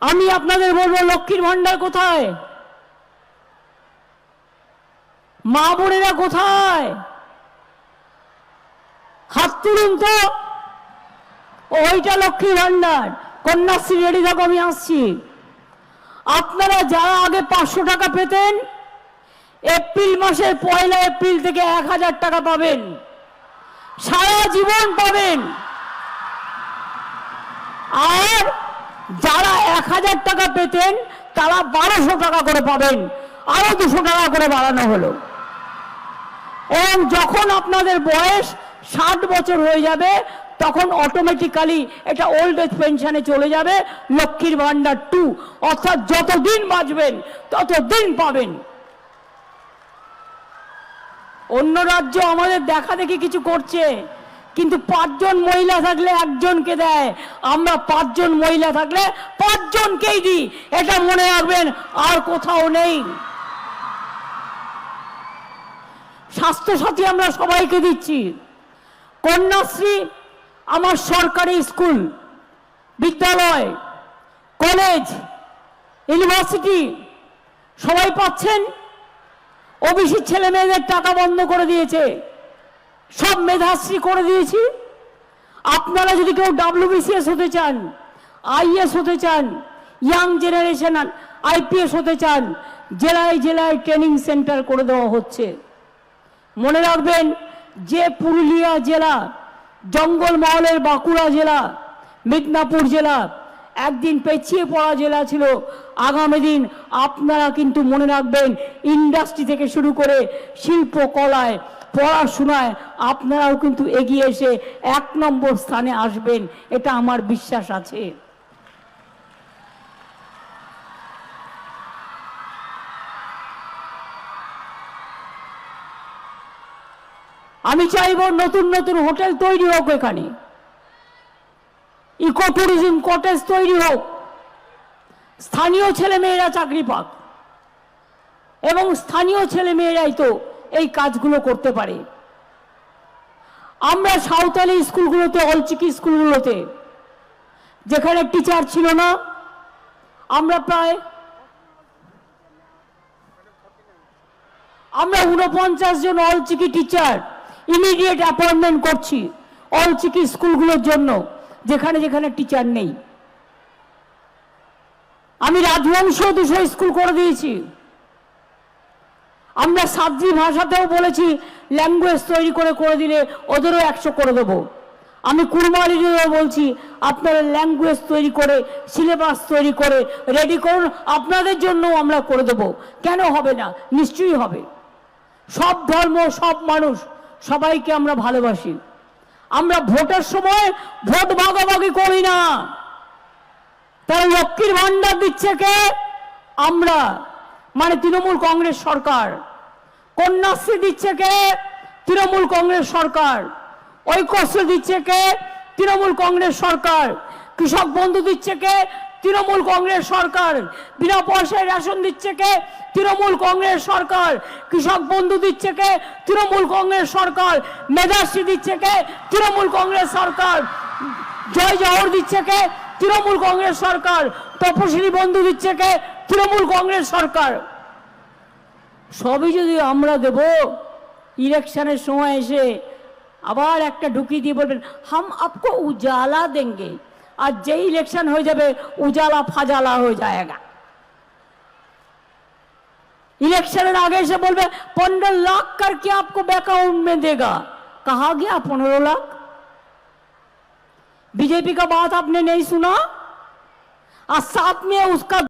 আমি আপনাদের বলব, লক্ষ্মীর ভান্ডার কোথায়? মা বোনেরা কোথায়? হাত তুলুন তো। ওইটা লক্ষ্মীর ভান্ডার কন্যাশ্রী, রেডি থাকো, আমি আসছি। আপনারা যারা আগে পাঁচশো টাকা পেতেন, এপ্রিল মাসের পয়লা এপ্রিল থেকে এক হাজার টাকা পাবেন। সারা জীবন পাবেন। আর যারা এক হাজার টাকা পেতেন, তারা বারোশো টাকা করে পাবেন। আরও দুশো টাকা করে বাড়ানো হলো। এবং যখন আপনাদের বয়স ষাট বছর হয়ে যাবে, তখন অটোমেটিক্যালি এটা ওল্ড এজ পেনশনে চলে যাবে, লক্ষ্মীর ভান্ডার টু অর্থাৎ যতদিন বাঁচবেন, ততদিন পাবেন। অন্য রাজ্য আমাদের দেখা দেখি কিছু করছে। কিন্তু পাঁচজন মহিলা থাকলে একজনকে দেয়। আমরা পাঁচজন মহিলা থাকলে পাঁচজনকেই দিই। এটা মনে রাখবেন, আর কোথাও নেই। স্বাস্থ্যসাথী আমরা সবাইকে দিচ্ছি। কন্যাশ্রী আমার সরকারি স্কুল, বিদ্যালয়, কলেজ, ইউনিভার্সিটি, সবাই পাচ্ছেন? ওবিসি ছেলে মেয়েদের টাকা বন্ধ করে দিয়েছে। সব মেধাশ্রী করে দিয়েছি। আপনারা যদি কেউ ডাব্লিউবিসিএস হতে চান আইএস হতে চান ইয়াং জেনারেশন আইপিএস হতে চান, জেলায় জেলায় ট্রেনিং সেন্টার করে দেওয়া হচ্ছে। মনে রাখবেন, যে পুরুলিয়া জেলা, জঙ্গলমহলের বাঁকুড়া জেলা, মিদনাপুর জেলা, একদিন পেছিয়ে পড়া জেলা ছিল। আগামী দিন আপনারা কিন্তু মনে রাখবেন ইন্ডাস্ট্রি থেকে শুরু করে শিল্পকলায় পড়াশোনায় আপনারাও কিন্তু এগিয়ে এসে এক নম্বর স্থানে আসবেন, এটা আমার বিশ্বাস আছে। আমি চাইব নতুন নতুন হোটেল তৈরি হোক এখানে। ইকো ট্যুরিজম কটেজ তৈরি হোক। স্থানীয় ছেলে মেয়েরা চাকরি পাক। এবং স্থানীয় ছেলে মেয়েরাই তো এই কাজগুলো করতে পারে। আমরা সাঁওতালি স্কুলগুলোতে, অলচিকি স্কুলগুলোতে, যেখানে টিচার ছিল না, আমরা প্রায় আমরা উনপঞ্চাশ জন অলচিকি টিচার ইমিডিয়েট অ্যাপয়েন্টমেন্ট করছি অলচিকি স্কুলগুলোর জন্য, যেখানে যেখানে টিচার নেই। আমি রাজবংশ দুশো স্কুল করে দিয়েছি। আমরা সাদ্রি ভাষাতেও বলেছি ল্যাঙ্গুয়েজ তৈরি করে করে দিলে ওদেরও একশো করে দেবো। আমি কুরমালিদেরও বলছি, আপনারা ল্যাঙ্গুয়েজ তৈরি করে সিলেবাস তৈরি করে রেডি করুন, আপনাদের জন্য আমরা করে দেবো। কেন হবে না? নিশ্চয়ই হবে। সব ধর্ম, সব মানুষ, সবাইকে আমরা ভালোবাসি। আমরা ভোটের সময় ভোট ভাগাভাগি করি না। তারা লক্ষ্মীর ভান্ডার দিচ্ছে কে? আমরা মানে তৃণমূল কংগ্রেস সরকার। কন্যাশ্রী দিচ্ছে কে? তৃণমূল কংগ্রেস সরকার। ঐক্যশ্রী দিচ্ছে কে? তৃণমূল কংগ্রেস সরকার। কৃষক বন্ধু দিচ্ছে কে? তৃণমূল কংগ্রেস সরকার। বিনা পয়সায় রেশন দিচ্ছে কে? তৃণমূল কংগ্রেস সরকার। কৃষক বন্ধু দিচ্ছে কে? তৃণমূল কংগ্রেস সরকার। মেধাশ্রী দিচ্ছে কে? তৃণমূল কংগ্রেস সরকার। জয় জহর দিচ্ছে কে? তৃণমূল কংগ্রেস সরকার। তপশিলি বন্ধু দিচ্ছে কে? তৃণমূল কংগ্রেস সরকার। সবই যদি আমরা দেব ইলেকশনের সময় এসে আবার একটা ঢুকিয়ে দিয়ে বলবেন হাম আপকো উজালা দেঙ্গে আর যেই ইলেকশন হয়ে যাবে উজালা ফাজালা হয়ে যায়গা इलेक्शन आगे से बोल पंद्रह लाख करके आपको बैंक अकाउंट में देगा कहा गया पंद्रह लाख बीजेपी का बात आपने नहीं सुना और साथ में उसका